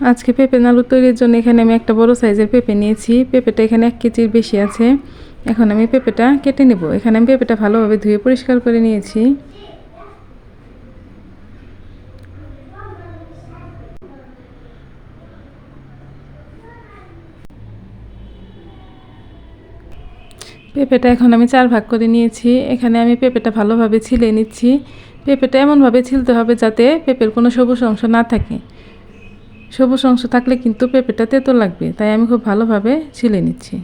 আজকে পেঁপে নাড়ু তৈরির জন্য এখানে আমি একটা বড় সাইজের পেঁপে নিয়েছি। পেঁপেটা এখানে এক কেজির বেশি আছে। এখন আমি পেঁপেটা কেটে নেব। এখানে আমি পেঁপেটা ভালোভাবে ধুয়ে পরিষ্কার করে নিয়েছি। পেঁপেটা এখন আমি চার ভাগ করে নিয়েছি। এখানে আমি পেঁপেটা ভালোভাবে ছিলে নিচ্ছি। পেঁপেটা এমনভাবে ছিলতে হবে যাতে পেঁপের কোনো সবুজ অংশ না থাকে। সবুজ অংশ থাকলে কিন্তু পেঁপেটা তেতো লাগবে তাই আমি খুব ভালোভাবে ছিলে নিচ্ছি।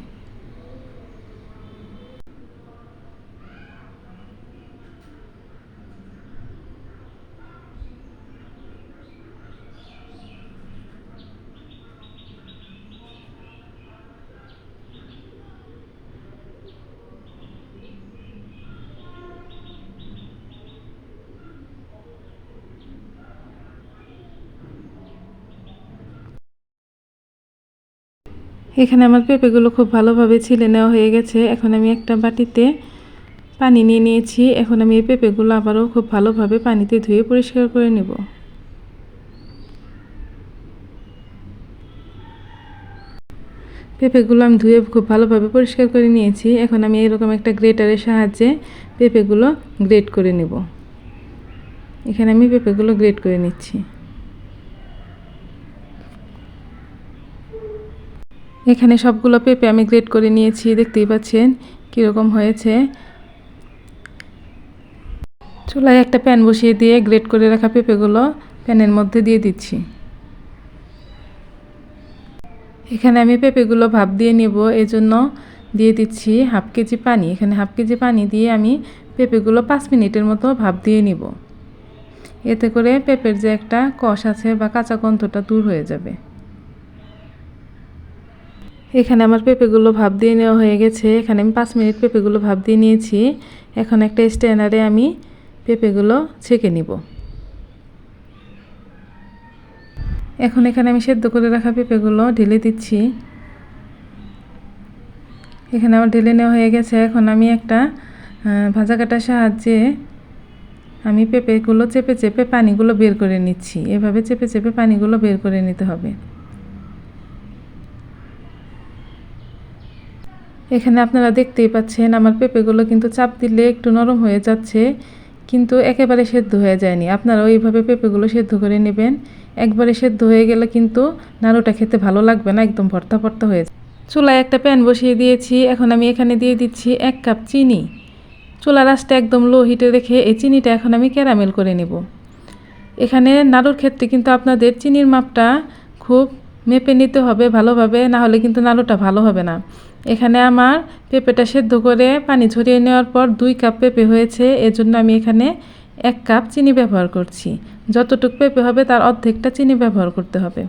এখানে আমার পেঁপেগুলো খুব ভালোভাবে ছিলে নেওয়া হয়ে গেছে। এখন আমি একটা বাটিতে পানি নিয়ে নিয়েছি। এখন আমি এই পেঁপেগুলো আবারও খুব ভালোভাবে পানিতে ধুয়ে পরিষ্কার করে নেব। পেঁপেগুলো আমি ধুয়ে খুব ভালোভাবে পরিষ্কার করে নিয়েছি। এখন আমি এরকম একটা গ্রেটারের সাহায্যে পেঁপেগুলো গ্রেট করে নেব। এখানে আমি পেঁপেগুলো গ্রেট করে নিচ্ছি। এখানে সবগুলো পেঁপে আমি গ্রেড করে নিয়েছি, দেখতেই পাচ্ছেন কীরকম হয়েছে। চুলায় একটা প্যান বসিয়ে দিয়ে গ্রেড করে রাখা পেঁপেগুলো প্যানের মধ্যে দিয়ে দিচ্ছি। এখানে আমি পেঁপেগুলো ভাপ দিয়ে নেব, এজন্য দিয়ে দিচ্ছি হাফ কেজি পানি। এখানে হাফ কেজি পানি দিয়ে আমি পেঁপেগুলো পাঁচ মিনিটের মতো ভাপ দিয়ে নিব। এতে করে পেঁপের যে একটা কষ আছে বা কাঁচা গন্ধটা দূর হয়ে যাবে। এখানে আমার পেঁপেগুলো ভাপ দিয়ে নেওয়া হয়ে গেছে। এখানে আমি পাঁচ মিনিট পেঁপেগুলো ভাপ দিয়ে নিয়েছি। এখন একটা স্ট্যান্ডারে আমি পেঁপেগুলো ছেঁকে নিব। এখন এখানে আমি সেদ্ধ করে রাখা পেঁপেগুলো ঢেলে দিচ্ছি। এখানে আমার ঢেলে নেওয়া হয়ে গেছে। এখন আমি একটা ভাজা কাটার সাহায্যে আমি পেঁপেগুলো চেপে চেপে পানিগুলো বের করে নিচ্ছি। এভাবে চেপে চেপে পানিগুলো বের করে নিতে হবে। এখানে আপনারা দেখতেই পাচ্ছেন, আমার পেঁপেগুলো কিন্তু চাপ দিলে একটু নরম হয়ে যাচ্ছে, কিন্তু একেবারে সেদ্ধ হয়ে যায়নি। আপনারা ওইভাবে পেঁপেগুলো সেদ্ধ করে নেবেন। একবারে সেদ্ধ হয়ে গেলে কিন্তু নাড়ুটা খেতে ভালো লাগবে না, একদম ভর্তা ভর্তা হয়ে চুলায় একটা প্যান বসিয়ে দিয়েছি, এখন আমি এখানে দিয়ে দিচ্ছি এক কাপ চিনি। চুলা রাসটা একদম লো হিটে রেখে এই চিনিটা এখন আমি ক্যারামেল করে নেব। এখানে নাড়ুর ক্ষেত্রে কিন্তু আপনাদের চিনির মাপটা খুব মেপে নিতে হবে ভালোভাবে, না হলে কিন্তু নাড়ুটা ভালো হবে না। এখানে আমার পেঁপেটা সেদ্ধ করে পানি ঝরিয়ে নেওয়ার পর দুই কাপ পেঁপে হয়েছে। এজন্য আমি এখানে এক কাপ চিনি ব্যবহার করছি। যতটুকু পেঁপে হবে তার অর্ধেকটা চিনি ব্যবহার করতে হবে।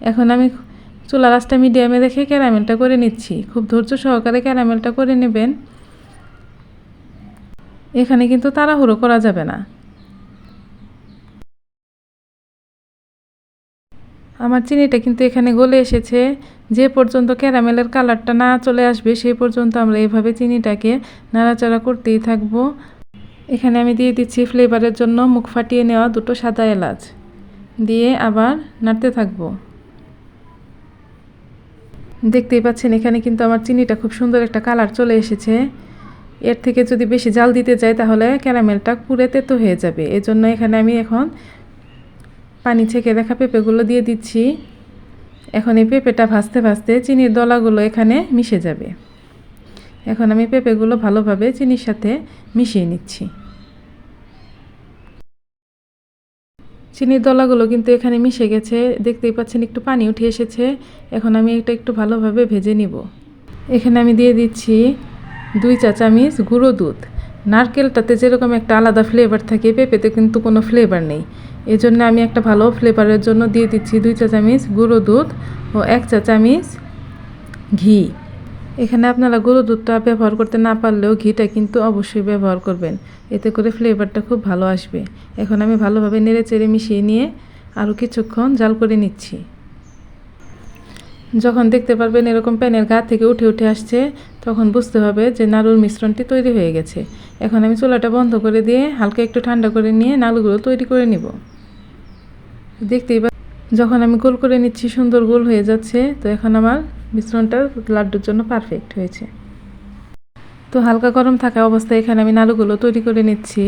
এখন আমি চুলা রাসটা মিডিয়ামে রেখে ক্যারামেলটা করে নিচ্ছি। খুব ধৈর্য সহকারে ক্যারামেলটা করে নেবেন। এখানে কিন্তু তাড়াহুড়ো করা যাবে না। আমার চিনিটা কিন্তু এখানে গলে এসেছে। যে পর্যন্ত ক্যারামেলের কালারটা না চলে আসবে, সেই পর্যন্ত আমরা এইভাবে চিনিটাকে নাড়াচাড়া করতেই থাকব। এখানে আমি দিয়ে দিচ্ছি ফ্লেভারের জন্য মুখ ফাটিয়ে নেওয়া দুটো সাদা এলাচ। দিয়ে আবার নাড়তে থাকব। দেখতেই পাচ্ছেন, এখানে কিন্তু আমার চিনিটা খুব সুন্দর একটা কালার চলে এসেছে। এর থেকে যদি বেশি জাল দিতে যাই, তাহলে ক্যারামেলটা পুরে তেতো হয়ে যাবে। এজন্য এখানে আমি এখন পানি ছেঁকে দেখা পেঁপেগুলো দিয়ে দিচ্ছি। এখন এই পেঁপেটা ভাজতে ভাজতে চিনির দলাগুলো এখানে মিশে যাবে। এখন আমি পেঁপেগুলো ভালোভাবে চিনির সাথে মিশিয়ে নিচ্ছি। চিনির দলাগুলো কিন্তু এখানে মিশে গেছে। দেখতেই পাচ্ছেন একটু পানি উঠে এসেছে। এখন আমি এটা একটু ভালোভাবে ভেজে নিব। এখানে আমি দিয়ে দিচ্ছি দুই চা চামিচ গুঁড়ো দুধ। নারকেলটাতে যেরকম একটা আলাদা ফ্লেভার থাকে, পেঁপেতে কিন্তু কোনো ফ্লেভার নেই। এই জন্য আমি একটা ভালো ফ্লেভারের জন্য দিয়ে দিচ্ছি দুই চা চামিচ গুঁড়ো দুধ ও এক চা চামিচ ঘি। এখানে আপনারা গুঁড়ো দুধটা ব্যবহার করতে না পারলেও ঘিটা কিন্তু অবশ্যই ব্যবহার করবেন। এতে করে ফ্লেভারটা খুব ভালো আসবে। এখন আমি ভালোভাবে নেড়ে চেড়ে মিশিয়ে নিয়ে আরও কিছুক্ষণ জাল করে নিচ্ছি। যখন দেখতে পারবেন এরকম প্যানের গা থেকে উঠে উঠে আসছে, তখন বুঝতে হবে যে নাড়ুর মিশ্রণটি তৈরি হয়ে গেছে। এখন আমি চুলাটা বন্ধ করে দিয়ে হালকা একটু ঠান্ডা করে নিয়ে নাড়ুগুলো তৈরি করে নিব। দেখতেই যখন আমি গোল করে নিচ্ছি, সুন্দর গোল হয়ে যাচ্ছে, তো এখন আমার মিশ্রণটা লাড্ডুর জন্য পারফেক্ট হয়েছে। তো হালকা গরম থাকা অবস্থায় এখানে আমি নাড়ুগুলো তৈরি করে নিচ্ছি।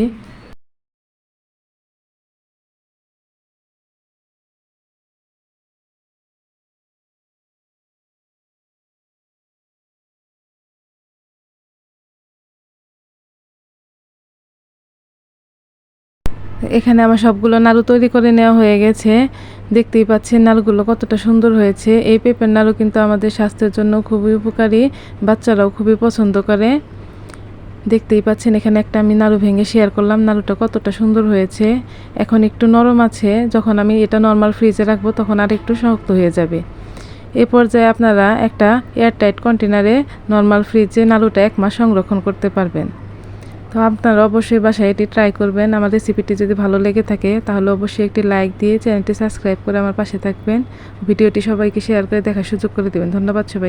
এখানে আমার সবগুলো নাড়ু তৈরি করে নেওয়া হয়ে গেছে। দেখতেই পাচ্ছেন নাড়ুগুলো কতটা সুন্দর হয়েছে। এই পেঁপের নাড়ু কিন্তু আমাদের স্বাস্থ্যের জন্য খুবই উপকারী, বাচ্চারাও খুবই পছন্দ করে। দেখতেই পাচ্ছেন এখানে একটা আমি নাড়ু ভেঙে শেয়ার করলাম, নাড়ুটা কতটা সুন্দর হয়েছে। এখন একটু নরম আছে, যখন আমি এটা নর্মাল ফ্রিজে রাখব তখন আর একটু শক্ত হয়ে যাবে। এ পর্যায়ে আপনারা একটা এয়ারটাইট কন্টেনারে নর্মাল ফ্রিজে নাড়ুটা এক মাস সংরক্ষণ করতে পারবেন। তো আপনারা অবশ্যই বাসায় এটি ট্রাই করবেন। আমার রেসিপিটি যদি ভালো লেগে থাকে, তাহলে অবশ্যই একটি লাইক দিয়ে চ্যানেলটি সাবস্ক্রাইব করে আমার পাশে থাকবেন। ভিডিওটি সবাইকে শেয়ার করে দেখার সুযোগ করে দেবেন। ধন্যবাদ সবাই